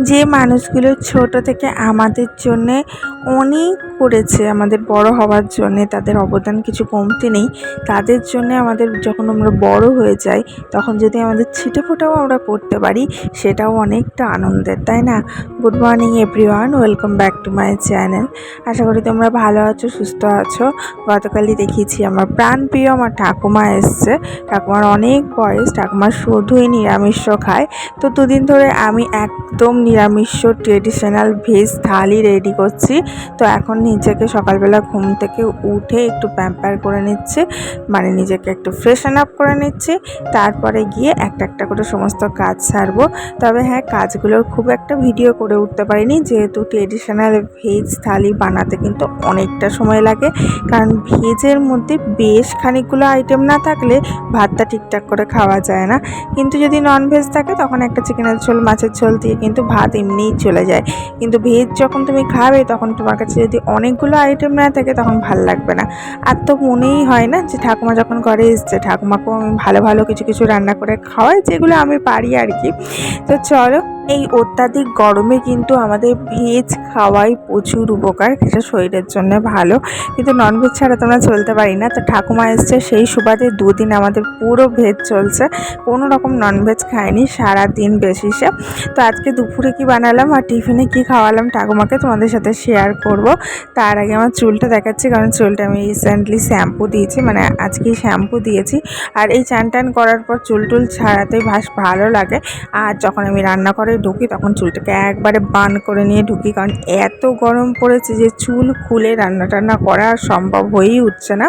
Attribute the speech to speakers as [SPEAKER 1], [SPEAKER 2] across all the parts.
[SPEAKER 1] যে মানুষগুলো ছোট থেকে আমাদের জন্যে অনেক করেছে আমাদের বড় হওয়ার জন্যে, তাদের অবদান কিছু কমতি নেই, তাদের জন্যে আমাদের যখন আমরা বড় হয়ে যাই, তখন যদি আমাদের ছিটে ফোটাও আমরা করতে পারি, সেটাও অনেকটা আনন্দের, তাই না? Good morning everyone welcome back to my channel আশা করি তোমরা ভালো আছো, সুস্থ আছো। গতকালই দেখিয়েছি আমার প্রাণপ্রিয় আমার ঠাকুমা এসছে। ঠাকুমার অনেক বয়স, ঠাকুমা শুধুই নিরামিষ খায়। তো দুদিন ধরে আমি একদম নিরামিষ ট্রেডিশনাল ভেজ থালি রেডি করছি। তো এখন নিজেকে সকালবেলা ঘুম থেকে উঠে একটু প্যাম্পার করে নিচ্ছে মানে নিজেকে একটু ফ্রেশন আপ করে নিচ্ছে, তারপরে গিয়ে একটা একটা করে সমস্ত কাজ সারবো। তবে হ্যাঁ কাজগুলোর খুব একটা ভিডিও করে উঠতে পারিনি, যেহেতু ট্রেডিশনাল ভেজ থালি বানাতে কিন্তু অনেকটা সময় লাগে, কারণ ভেজের মধ্যে বেশ খানিকগুলো আইটেম না থাকলে ভাতটা ঠিকঠাক করে খাওয়া যায় না। কিন্তু যদি নন ভেজ থাকে, তখন একটা চিকেনের ঝোল, মাছের ঝোল দিয়ে কিন্তু ভাত এমনিই চলে যায়। কিন্তু ভেজ যখন তুমি খাবে, তখন তোমার কাছে যদি অনেকগুলো আইটেম না থাকে তখন ভালো লাগবে না। আর তো মনেই হয় না যে ঠাকুমা যখন ঘরে এসছে, ঠাকুমাকেও আমি ভালো ভালো কিছু কিছু রান্না করে খাওয়াই, যেগুলো আমি পারি আর কি। তো চলো এই অত্যাধিক গরমে কিন্তু আমাদের ভেজ খাওয়াই প্রচুর উপকার, সেটা শরীরের জন্য ভালো। কিন্তু ননভেজ ছাড়া তোমরা চলতে পারি না। তো ঠাকুমা এসছে, সেই সুবাদে দুদিন আমাদের পুরো ভেজ চলছে। কোনো রকম ননভেজ খাইনি সারা দিন বেশিসে তো আজকে দুপুরে কি বানালাম আর টিফিনে কি খাওয়ালাম ঠাকুমাকে তোমাদের সাথে শেয়ার করব। তার আগে আমার চুলটা দেখাচ্ছি, কারণ চুলটা আমি রিসেন্টলি শ্যাম্পু দিয়েছি মানে আজকেই শ্যাম্পু দিয়েছি। আর এই চান টান করার পর চুল টুল ছাড়াতেই ভাস ভালো লাগে। আর যখন আমি রান্না করে ঢুকি, তখন চুলটাকে একবারে বান করে নিয়ে ঢুকি। কারণ এত গরম পড়েছে যে চুল খুলে রান্না টান্না করা সম্ভব হয়েই উঠছে না।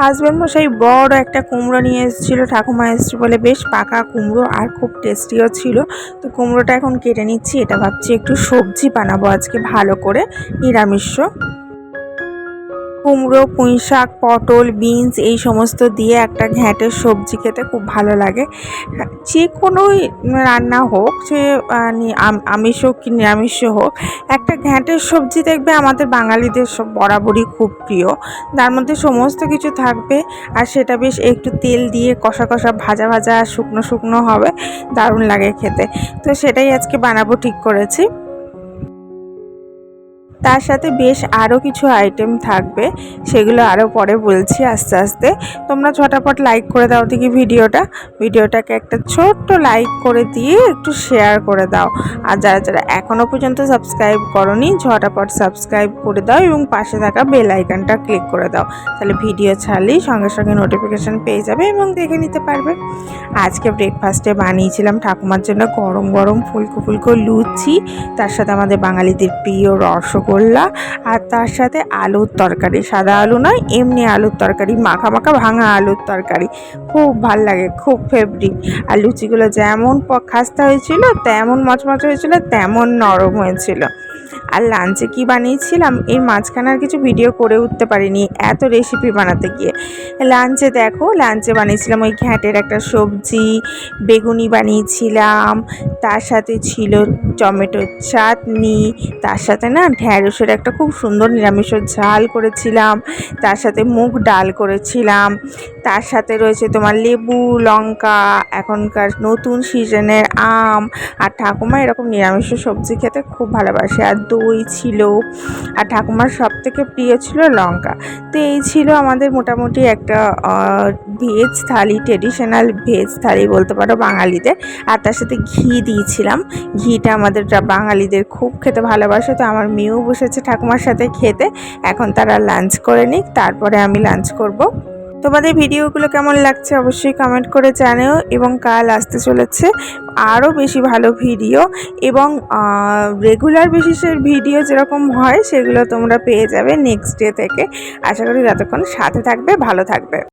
[SPEAKER 1] হাজব্যান্ড মশাই বড় একটা কুমড়ো নিয়ে এসেছিল, ঠাকুমা এসছে বলে বেশ পাকা কুমড়ো আর খুব টেস্টিও ছিল। তো কুমড়োটা এখন কেটে নিচ্ছি, এটা ভাবছি একটু সবজি বানাবো আজকে ভালো করে, নিরামিষ। কুমড়ো পুঁই শাক পটল, বিনস এই সমস্ত দিয়ে একটা ঘ্যাঁটের সবজি খেতে খুব ভালো লাগে। যে কোনোই রান্না হোক, সে আমিষ হোক কি নিরামিষ হোক, একটা ঘ্যাঁটের সবজি দেখবে আমাদের বাঙালিদের সব বরাবরই খুব প্রিয়। তার মধ্যে সমস্ত কিছু থাকবে আর সেটা বেশ একটু তেল দিয়ে কষা কষা ভাজা ভাজা শুকনো শুকনো হবে, দারুণ লাগে খেতে। তো সেটাই আজকে বানাবো ঠিক করেছি। তার সাথে বেশ আরও কিছু আইটেম থাকবে, সেগুলো আরও পরে বলছি আস্তে আস্তে। তোমরা ঝটাপট লাইক করে দাও দেখি ভিডিওটা। ভিডিওটাকে একটা ছোট্ট লাইক করে দিয়ে একটু শেয়ার করে দাও। আর যারা যারা এখনও পর্যন্ত সাবস্ক্রাইব করনি, ঝটাপট সাবস্ক্রাইব করে দাও এবং পাশে থাকা বেল আইকনটা ক্লিক করে দাও। তাহলে ভিডিও ছাড়লেই সঙ্গে সঙ্গে নোটিফিকেশান পেয়ে যাবে এবং দেখে নিতে পারবে। আজকে ব্রেকফাস্টে বানিয়েছিলাম ঠাকুমার জন্য গরম গরম ফুলকো ফুলকো লুচি। তার সাথে আমাদের বাঙালিদের প্রিয় রসগোল্লা রসগোল্লা আর তার সাথে আলুর তরকারি। সাদা আলু নয়, এমনি আলুর তরকারি, মাখা মাখা ভাঙা আলুর তরকারি। খুব ভালো লাগে, খুব ফেভারিট আর লুচিগুলো যেমন খাস্তা হয়েছিল, তেমন মচমচ হয়েছিল, তেমন নরম হয়েছিল। আর লাঞ্চে কি বানিয়েছিলাম? এর মাঝখানে আর কিছু ভিডিও করে উঠতে পারিনি। এত রেসিপি বানাতে গিয়ে। লাঞ্চে দেখো, লাঞ্চে বানিয়েছিলাম ওই ঘ্যাঁটের একটা সবজি, বেগুনি বানিয়েছিলাম, তার সাথে ছিল টমেটোর চাটনি, তার সাথে না ঢ্যাঁড়সের একটা খুব সুন্দর নিরামিষ ঝাল করেছিলাম, তার সাথে মুগ ডাল করেছিলাম, তার সাথে রয়েছে তোমার লেবু, লঙ্কা, এখনকার নতুন সিজনের আম। আর ঠাকুমা এরকম নিরামিষ সবজি খেতে খুব ভালোবাসে। আর দই ছিল। আর ঠাকুমার সব থেকে প্রিয় ছিল লঙ্কা। তো এই ছিল আমাদের মোটামুটি একটা veg thali traditional veg thali বলতে পারো বাঙালিদের। আর তার সাথে ঘি দিয়েছিলাম। ঘিটা আমাদের বাঙালিদের খুব খেতে ভালোবাসে। তো আমার মেয়েও বসেছে ঠাকুমার সাথে খেতে। এখন তারা লাঞ্চ করে নিক। তারপরে আমি লাঞ্চ করব। তোমাদের ভিডিওগুলো কেমন লাগছে অবশ্যই কমেন্ট করে জানিও এবং কাল আসতে চলেছে আরও বেশি ভালো ভিডিও এবং রেগুলার বেসিসের ভিডিও যেরকম হয় সেগুলো তোমরা পেয়ে যাবে নেক্সট ডে থেকে। আশা করি যতক্ষণ সাথে থাকবে, ভালো থাকবে।